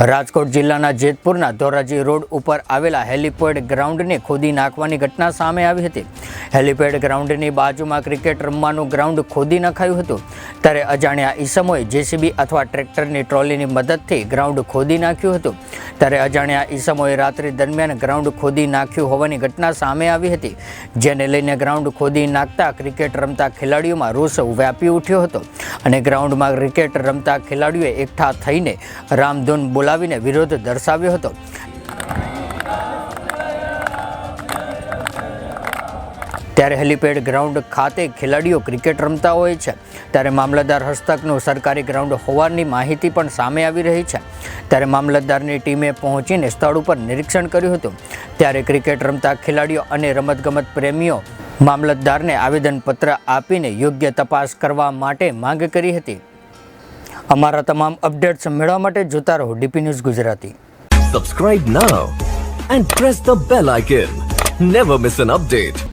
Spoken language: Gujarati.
રાજકોટ જિલ્લાના જેતપુરના ધોરાજી રોડ ઉપર આવેલા હેલીપેડ ગ્રાઉન્ડને ખોદી નાખવાની ઘટના સામે આવી હતી. હેલીપેડ ગ્રાઉન્ડની બાજુમાં ક્રિકેટ રમવાનું ગ્રાઉન્ડ ખોદી નખાયું હતું. ત્યારે અજાણ્યા ઈસમોએ જેસીબી અથવા ટ્રેક્ટરની ટ્રોલીની મદદથી ગ્રાઉન્ડ ખોદી નાખ્યું હતું. ત્યારે અજાણ્યા ઈસમોએ રાત્રિ દરમિયાન ગ્રાઉન્ડ ખોદી નાખ્યું હોવાની ઘટના સામે આવી હતી, જેને લઈને ગ્રાઉન્ડ ખોદી નાખતા ક્રિકેટ રમતા ખેલાડીઓમાં રોષ વ્યાપી ઉઠ્યો હતો અને ગ્રાઉન્ડમાં ક્રિકેટ રમતા ખેલાડીઓએ એકઠા થઈને રામધૂન બોલાવીને વિરોધ દર્શાવ્યો હતો. ત્યારે હેલીપેડ ગ્રાઉન્ડ ખાતે ખેલાડીઓ ક્રિકેટ રમતા હોય છે. ત્યારે મામલતદાર હસ્તકનું સરકારી ગ્રાઉન્ડ હોવાની માહિતી પણ સામે આવી રહી છે. ત્યારે મામલતદારની ટીમે પહોંચીને સ્થળ ઉપર નિરીક્ષણ કર્યું હતું. ત્યારે ક્રિકેટ રમતા ખેલાડીઓ અને રમતગમત પ્રેમીઓ મામલતદારને આવેદનપત્ર આપીને યોગ્ય તપાસ કરવા માટે માંગ કરી હતી. અમારા તમામ અપડેટ્સ મેળવવા માટે જોતા રહો DP news Gujarati. Subscribe now and press the bell icon never miss an update.